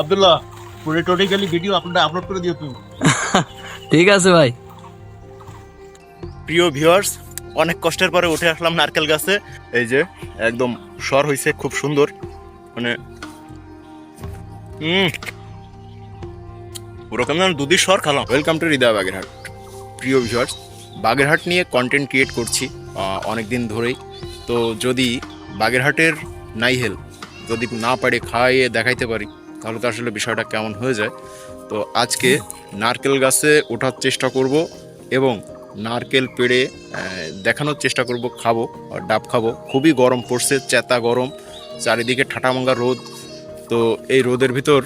আব্দুল্লাহ পুরো টোটিক্যালি ভিডিও আপনারা আপলোড করে দিও তুমি। ঠিক আছে ভাই। প্রিয় ভিউয়ার্স অনেক কষ্টের পরে উঠে আসলাম নারকেল গাছে। এই যে একদম স্বর হয়েছে খুব সুন্দর। মানে হুম ওরকম যেন দুধের স্বর খালাম। Welcome to Hridoy Bagerhat. প্রিয় ভিউয়ার্স বাগেরহাট নিয়ে কন্টেন্ট ক্রিয়েট করছি অনেক দিন ধরেই। তো যদি বাগেরহাটের নাইহেল যদি না পারে খাইয়ে দেখাইতে পারি তাহলে তো আসলে বিষয়টা কেমন হয়ে যায়। তো আজকে নারকেল গাছে ওঠার চেষ্টা করব এবং নারকেল পেড়ে দেখানোর চেষ্টা করব, খাব ডাব খাব। খুবই গরম পড়ছে, চেতা গরম, চারিদিকে ঠাটামাঙ্গা রোদ। তো এই রোদের ভিতর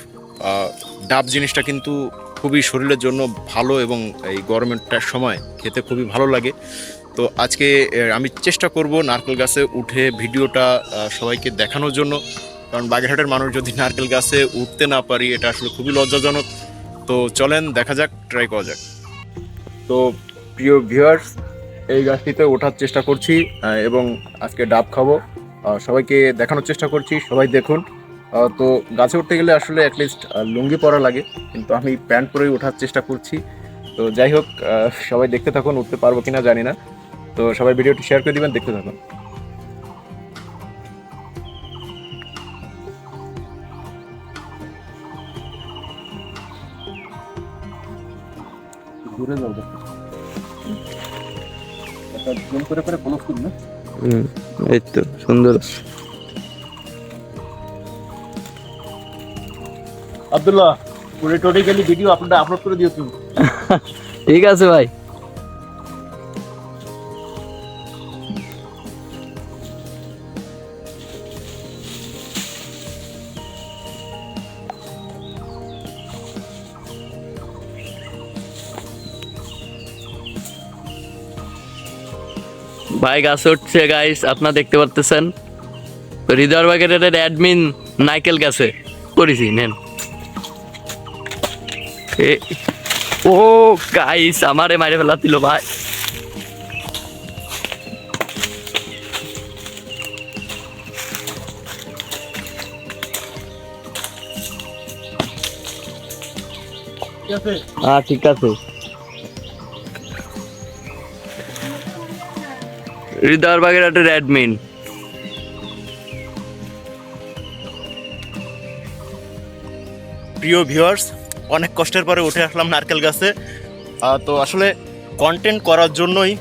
ডাব জিনিসটা কিন্তু খুবই শরীরের জন্য ভালো এবং এই গরমেরটার সময় খেতে খুবই ভালো লাগে। তো আজকে আমি চেষ্টা করব নারকেল গাছে উঠে ভিডিওটা সবাইকে দেখানোর জন্য। কারণ বাগেরহাটের মানুষ যদি নারকেল গাছে উঠতে না পারি, এটা আসলে খুবই লজ্জাজনক। তো চলেন, দেখা যাক ট্রাই করা যাক। তো প্রিয় ভিউয়ার্স এই গাছটিতে ওঠার চেষ্টা করছি এবং আজকে ডাব খাব। সবাইকে দেখানোর চেষ্টা করছি, সবাই দেখুন। তো গাছে উঠতে গেলে আসলে অ্যাটলিস্ট লুঙ্গি পরা লাগে, কিন্তু আমি প্যান্ট পরেই ওঠার চেষ্টা করছি। তো যাই হোক সবাই দেখতে থাকুন, উঠতে পারব কিনা জানি না। তো সবাই ভিডিওটি শেয়ার করে দিবেন, দেখতে থাকুন। দূরে যাও একটা জুম করে করে ফলো করুন না? হুম এই তো সুন্দর আব্দুল্লাহ পুরো টোটালি ভিডিও আপনারা আপলোড করে দিও তুমি। ঠিক আছে ভাই। ভাই গাছে উঠছে গাইস আপনারা দেখতে পারতেছেন। তো হৃদয় বাগের অ্যাডমিন নাইকেল গাছে। করেছি নেন। ও গাইস আমারে মারে ফেলা দিল ভাই। হ্যাঁ ঠিক আছে। হৃদয় বাগের একটা অ্যাডমিন প্রিয় ভিউয়ার্স অনেক কষ্টের পরে উঠে আসলাম নারকেল গাছে। তো আসলে কন্টেন্ট করার জন্যই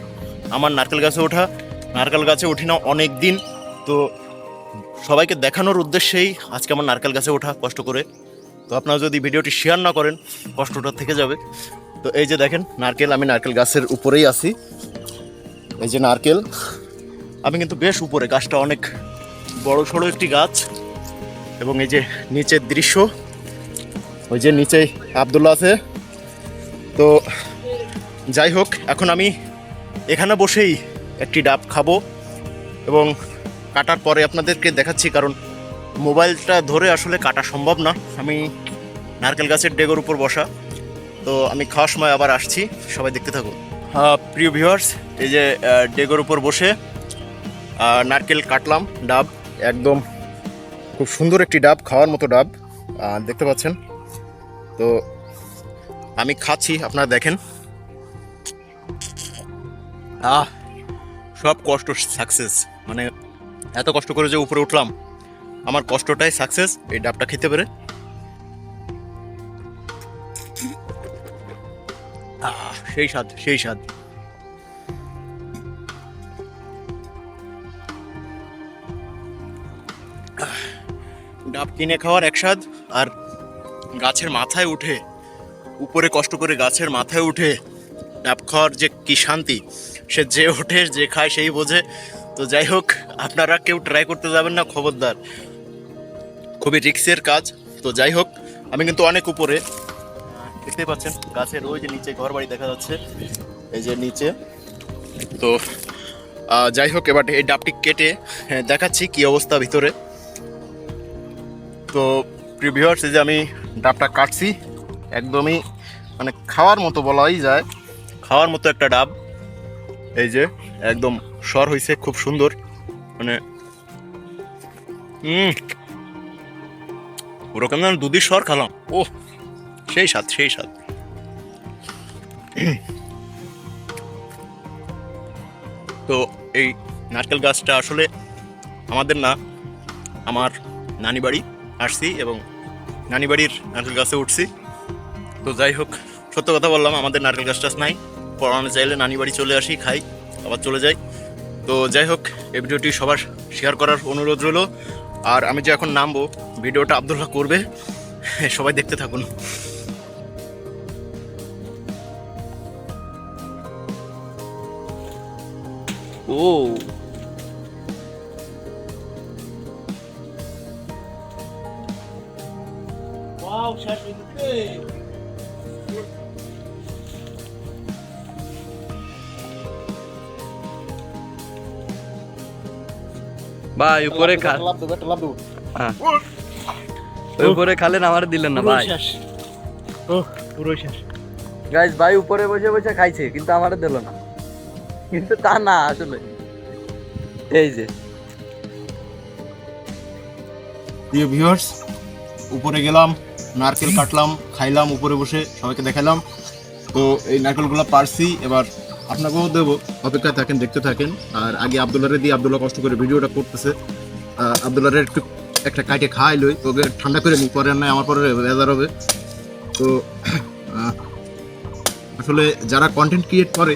আমার নারকেল গাছে ওঠা। নারকেল গাছে উঠি না অনেক দিন। তো সবাইকে দেখানোর উদ্দেশ্যেই আজকে আমার নারকেল গাছে ওঠা, কষ্ট করে। তো আপনারা যদি ভিডিওটি শেয়ার না করেন, কষ্টটা থেকে যাবে। তো এই যে দেখেন, নারকেল, আমি নারকেল গাছের উপরেই আছি। এই যে নারকেল। আমি কিন্তু বেশ উপরে, গাছটা অনেক বড় সড়ো একটি গাছ। এবং এই যে নিচের দৃশ্য, ওই যে নিচে আবদুল্লা আছে। তো যাই হোক, এখন আমি এখানে বসেই একটি ডাব খাব এবং কাটার পরে আপনাদেরকে দেখাচ্ছি, কারণ মোবাইলটা ধরে আসলে কাটা সম্ভব না। আমি নারকেল গাছের ডেগোর উপর বসা। তো আমি খাওয়ার সময় আবার আসছি, সবাই দেখতে থাকুন। প্রিয় ভিউয়ার্স এই যে ডেগোর উপর বসে নারকেল কাটলাম, ডাব। একদম খুব সুন্দর একটি ডাব, খাওয়ার মতো ডাব দেখতে পাচ্ছেন। তো আমি খাচ্ছি, আপনারা দেখেন। আহ, সব কষ্ট সাকসেস মানে এত কষ্ট করে যে উপরে উঠলাম, আমার কষ্টটাই সাকসেস এই ডাবটা খেতে পেরে। সেই স্বাদ সেই স্বাদ। ডাব কিনে খাওয়ার এক স্বাদ, আর গাছের মাথায় উঠে, উপরে কষ্ট করে গাছের মাথায় উঠে ডাব খাওয়ার যে কি শান্তি, সে যে ওঠে, যে খায় সেই বোঝে। তো যাই হোক, আপনারা কেউ ট্রাই করতে যাবেন না, খবরদার। খুবই রিক্সের কাজ। তো যাই হোক, আমি কিন্তু অনেক উপরে দেখতেই পাচ্ছেন গাছের ওই যে নিচে ঘর বাড়ি দেখা যাচ্ছে এই যে নিচে। তো যাই হোক এবার এই ডাবটি কেটে হ্যাঁ, দেখাচ্ছি কি অবস্থা ভিতরে। তো এই যে আমি ডাবটা কাটছি একদমই মানে খাওয়ার মতো বলাই যায়। খাওয়ার মতো একটা ডাব। এই যে একদম স্বর হয়েছে খুব সুন্দর। মানে ওরকম যেন দুধের স্বর খেলাম। ও সেই স্বাদ সেই স্বাদ। তো এই নারকেল গাছটা আসলে আমাদের না, আমার নানি বাড়ি আসছি এবং নানি বাড়ির নারকেল গাছে উঠছি। তো যাই হোক, সত্য কথা বললাম, আমাদের নারকেল গাছ টাছ নাই। পড়ানো চাইলে নানি বাড়ি চলে আসি, খাই, আবার চলে যাই। তো যাই হোক, এই ভিডিওটি সবার শেয়ার করার অনুরোধ রইল। আর আমি যে এখন নামবো, ভিডিওটা আবদুল্লাহ করবে, সবাই দেখতে থাকুন। ও। ওয়াও শেষ হয়ে গেছে। ভাই উপরে খা লাভ দেবো একটা লাভ দেবো হ্যাঁ। উপরে খালেন আমার দিলেন না ভাই। পুরো শেষ। গাইস ভাই উপরে বসে বসে খাইছে কিন্তু আমারে দিল না। কিন্তু তা না, আসলে। এই যে। উপরে গেলাম, নারকেল কাটলাম, খাইলাম, উপরে বসে সবাইকে দেখালাম। তো এই নারকেলগুলো পারছি, এবার আপনাকেও দেবো। অপেক্ষায় থাকেন, দেখতে থাকেন। আর আগে আবদুল্লারে দিয়ে আবদুল্লাহ কষ্ট করে ভিডিওটা করতেছে। আবদুল্লারে একটু একটা কাইটে খাই লই, ওকে ঠান্ডা করে নিই, পরে নয় আমার পরে বেজার হবে। তো আসলে যারা কন্টেন্ট ক্রিয়েট করে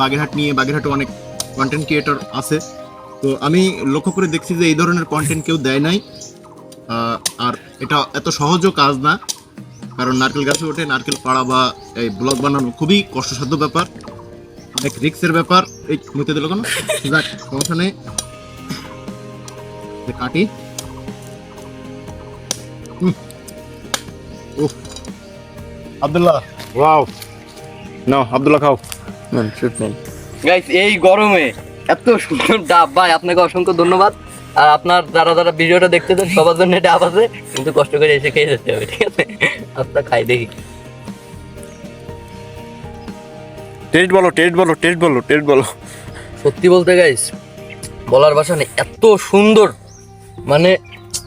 বাগেরহাট নিয়ে, বাগেরহাটে অনেক কন্টেন্ট ক্রিয়েটর আছে। তো আমি লক্ষ্য করে দেখছি যে এই ধরনের কন্টেন্ট কেউ দেয় নাই। আর এটা এত সহজও কাজ না, কারণ নারকেল গাছে ওঠে, নারকেল পাড়া বা এই ব্লগ বানানো খুবই কষ্টসাধ্য ব্যাপার। অনেক রিক্সের ব্যাপার। এই মুতে দিল কেন সমস্যা নেই। কাটি। আব্দুল্লাহ। ওয়াও। নাও, আব্দুল্লাহ খাও। গাইস এই গরমে এত সুন্দর ডাব। ভাই আপনাকে অসংখ্য ধন্যবাদ। আর আপনার যারা যারা ভিডিওটা দেখতেছেন সবার জন্য ডাব আছে কিন্তু কষ্ট করে এসে খেয়ে যেতে হবে ঠিক আছে? আপনার খাই দেখি। টেস্ট বলো টেস্ট বলো টেস্ট বলো টেস্ট বলো। সত্যি বলতে গাইস বলার ভাষা নেই এত সুন্দর। মানে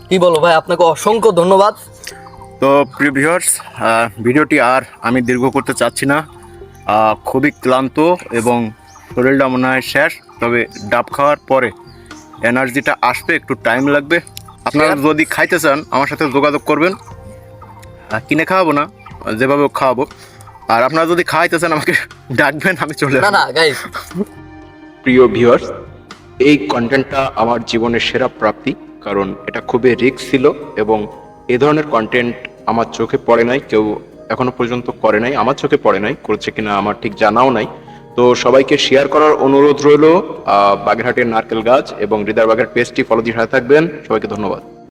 কি বলো ভাই আপনাকে অসংখ্য ধন্যবাদ। তো প্রিয় ভিউয়ার্স ভিডিওটি আর আমি দীর্ঘ করতে চাচ্ছি না। খুবই ক্লান্ত এবং শরীরটা মনে হয় শেষ তবে ডাব খাওয়ার পরে এনার্জিটা আসবে একটু টাইম লাগবে। আপনারা যদি খাইতে চান আমার সাথে যোগাযোগ করবেন। কিনে খাওয়াবো না যেভাবে খাওয়াবো। আর আপনারা যদি খাইতে চান আমাকে ডাকবেন আমি চলে না না গাইস প্রিয় ভিউয়ার্স এই কন্টেন্টটা আমার জীবনের সেরা প্রাপ্তি কারণ এটা খুবই রিস্ক ছিল এবং এ ধরনের কন্টেন্ট আমার চোখে পড়ে নাই কেউ এখনও পর্যন্ত করে নাই, আমার চোখে পড়ে নাই, করছে কিনা আমার ঠিক জানাও নাই। তো সবাইকে শেয়ার করার অনুরোধ রইল বাগেরহাটের নারকেল গাছ এবং হৃদয় বাগের পেস্টটি ফলো দিয়ে থাকবেন। সবাইকে ধন্যবাদ।